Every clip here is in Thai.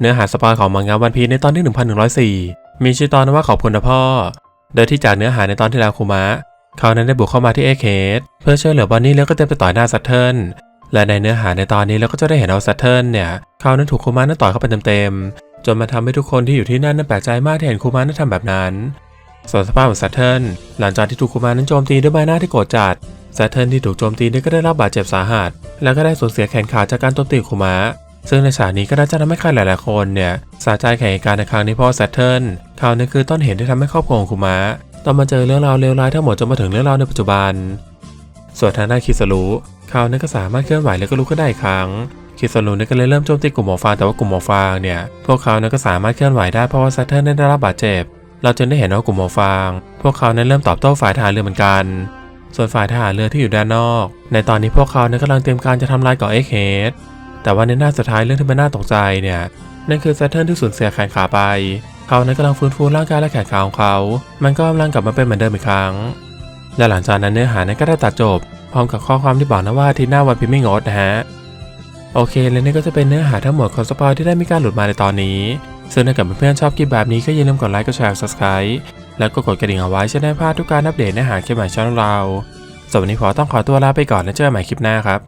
เนื้อหาสปอยของมังงะวันพีในตอนที่ 1104 มีชื่อตอนว่าขอบคุณนะพ่อ โดยที่จากเนื้อหาในตอนที่แล้วคุมะ เขานั้นได้บุกเข้ามาที่เอเคสเพื่อช่วยเหลือบอนนี่แล้วก็เต็มไปต่อยหน้าซัตเทิลและในเนื้อหาในตอนนี้เราก็จะได้เห็นเอาซัตเทิลเนี่ยเขานั้นถูกคุมะนั้นต่อยเข้าไปเต็มๆจนมาทำให้ทุกคนที่อยู่ที่นั่นนั้นแปลกใจมากที่เห็นคุมะนั้นทำแบบนั้นส่วนสภาพของซัตเทิลหลังจากที่ถูกคุมะนั้นโจมตีด้วยใบหน้าที่โกรธจัดซัตเทิลที่ถูกโจมตีนี่ก็ได้รับบาดเจ็บสาหัส แล้วก็ได้สูญเสียแขนขาจากการโจมตีคุมะ ซึ่งในฉากนี้ก็น่าจะทำให้ใครหลายๆคนเนี่ยสะใจแข่งการในครั้งนี้เพราะซัตเทิลเขาเนี่ยคือต้นเหตุที่ทำให้ครอบครัวของคุมะต้องมาเจอเรื่องราวเลวร้ายทั้งหมดจนมาถึงเรื่องราวในปัจจุบัน ส่วนทางด้านคิสรุเขาเนี่ยก็สามารถเคลื่อนไหวแล้วก็ลุกขึ้นได้อีกครั้งคิสรุเนี่ยก็เลยเริ่มโจมตีกลุ่มหมอฟางแต่ว่ากลุ่มหมอฟางเนี่ยพวกเขาเนี่ยก็สามารถเคลื่อนไหวได้เพราะว่าแซตเทิลได้รับบาดเจ็บ เราจึงได้เห็นว่ากลุ่มหมอฟาง พวกเขานั้นเริ่มตอบโต้ฝ่ายทหารเรือเหมือนกัน ส่วนฝ่ายทหารเรือที่อยู่ด้านนอก ในตอนนี้พวกเขาเนี่ยกำลังเตรียมการจะทำลายเกาะเอ็กเฮด แต่ว่าในหน้าสุดท้ายเรื่องที่มันน่าตกใจเนี่ยนั่นคือซัตเทิลที่สูญเสียแขนขาไป เขานั้นกำลังฟื้นฟูร่างกายและแขนขาของเขา มันก็กำลังกลับมาเป็นเหมือนเดิมอีกครั้ง และหลังจากนั้นเนื้อหานั้นก็ได้ตัดจบ พร้อมกับข้อความที่บอกนะว่าทีหน้าวันพิมพ์ไม่งดนะฮะ โอเค และนี่ก็จะเป็นเนื้อหาทั้งหมดของสปอยที่ได้มีการหลุดมาในตอนนี้ ซึ่งถ้าเกิดเพื่อนๆชอบคลิปแบบนี้ก็อย่าลืมกดไลค์ กดแชร์ subscribe แล้วก็กดกระดิ่งเอาไว้จะได้พลาดทุกการอัปเดตเนื้อหาคลิปใหม่ช่องเราสำหรับวันนี้ขอต้องขอตัวลาไปก่อนและเจอกันใหม่คลิปหน้าครับ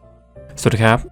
สวัสดีครับ